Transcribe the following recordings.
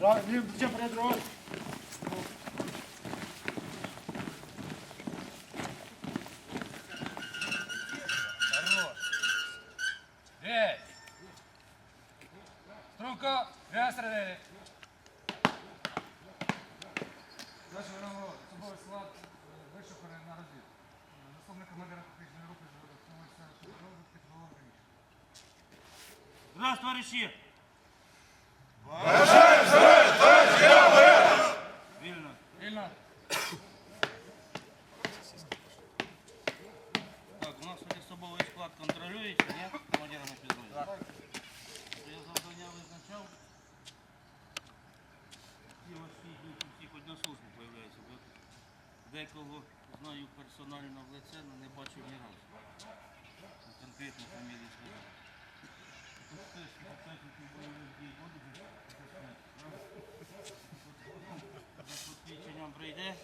Раз, лів, ще. Хорош. Ей! Струнко, вистріли. Наш виновод, особовий склад е, вишуканий на розвід. Е, Заступник командира тактичної групи розвитки голови. Раз, товариші. Контролюється, ні? Командирами підрозділу. Я завдання визначав. І ось всі йдуть, всі хоч на службу появляються. Бо декого знаю персонально в лице, але не бачив ні разу. Ну, Конкретно фамілії. За посвідченням прийде.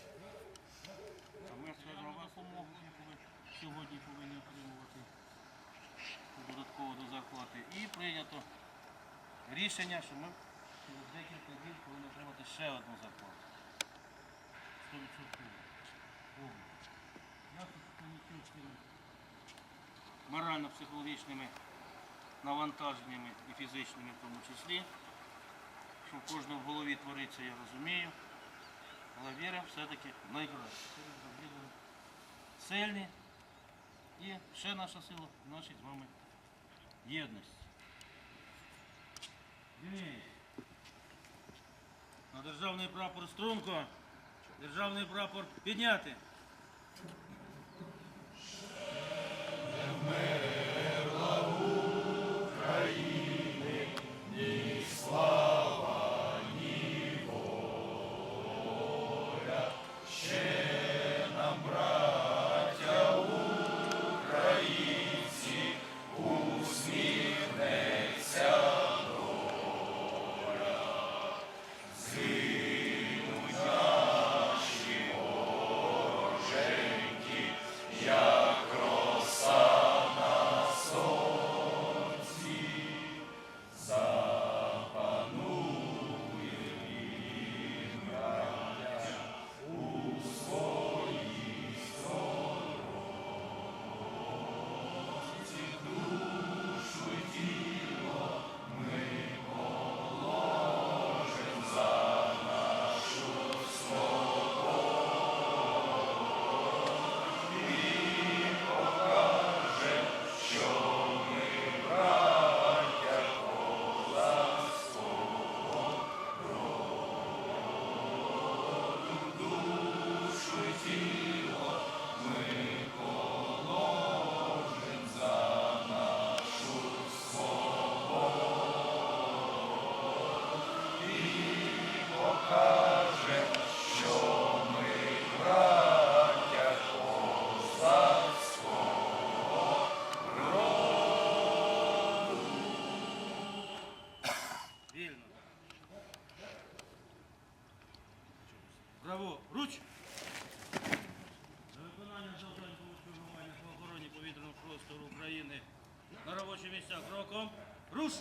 А ми скажемо вам допомогу, сьогодні повинні отримувати прийнято рішення, що ми через декілька днів повинні отримати ще одну зарплату. 100%. Повну. Я тут з морально-психологічними навантаженнями і фізичними в тому числі. Що в кожного в голові твориться, я розумію. Але віримо все-таки найкраще. Сильні. І ще наша сила в нашій з вами єдності. На державний прапор струнко. Державний прапор підняти. Вільно. stało się miejsce okrokom. Tak, Rusz!